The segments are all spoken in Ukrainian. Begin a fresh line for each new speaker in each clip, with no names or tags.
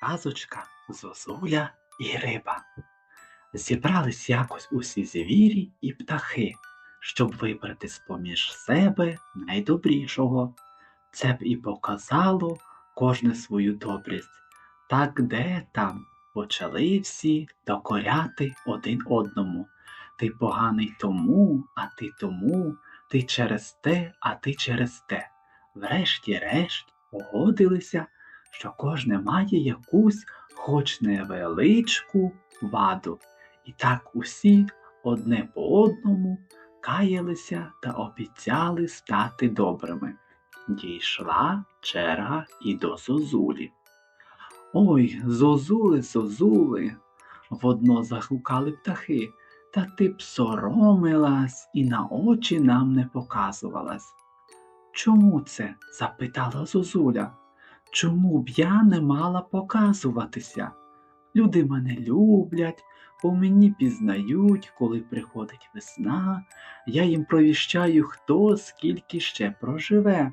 Казочка Зозуля і риба. Зібрались якось усі звірі і птахи, щоб вибрати з-поміж себе найдобрішого. Це б і показало кожне свою добрість. Так де там почали всі докоряти один одному. Ти поганий тому, а ти тому, ти через те, а ти через те. Врешті-решт погодилися, що кожне має якусь, хоч невеличку ваду. І так усі одне по одному каялися та обіцяли стати добрими. Дійшла черга і до Зозулі. Ой, зозули, зозули, водно загукали птахи, та ти б соромилась і на очі нам не показувалась. Чому це? запитала Зозуля. Чому б я не мала показуватися? Люди мене люблять, по мені пізнають, коли приходить весна, я їм провіщаю, хто скільки ще проживе.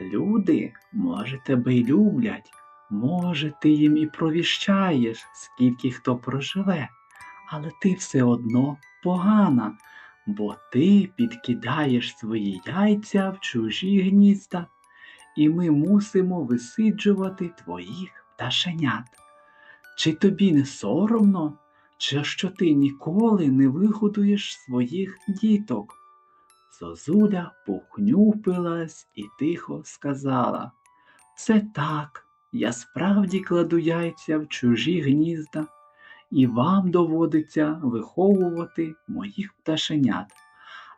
Люди, може, тебе й люблять, може, ти їм і провіщаєш, скільки хто проживе, але ти все одно погана, бо ти підкидаєш свої яйця в чужі гнізда, і ми мусимо висиджувати твоїх пташенят. Чи тобі не соромно, чи що ти ніколи не вигодуєш своїх діток? Зозуля похнюпилась і тихо сказала Це так, я справді кладу яйця в чужі гнізда, і вам доводиться виховувати моїх пташенят.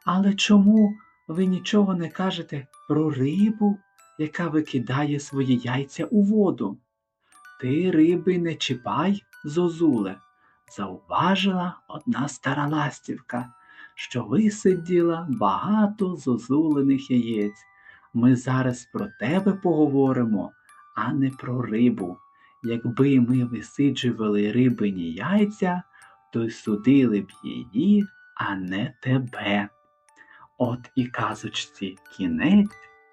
Але чому ви нічого не кажете про рибу, яка викидає свої яйця у воду? Ти риби не чіпай, зозуле, зауважила одна стара ластівка, що висиділа багато зозулених яєць. Ми зараз про тебе поговоримо, а не про рибу. Якби ми висиджували рибині яйця, то й судили б її, а не тебе. От і казочці кінець,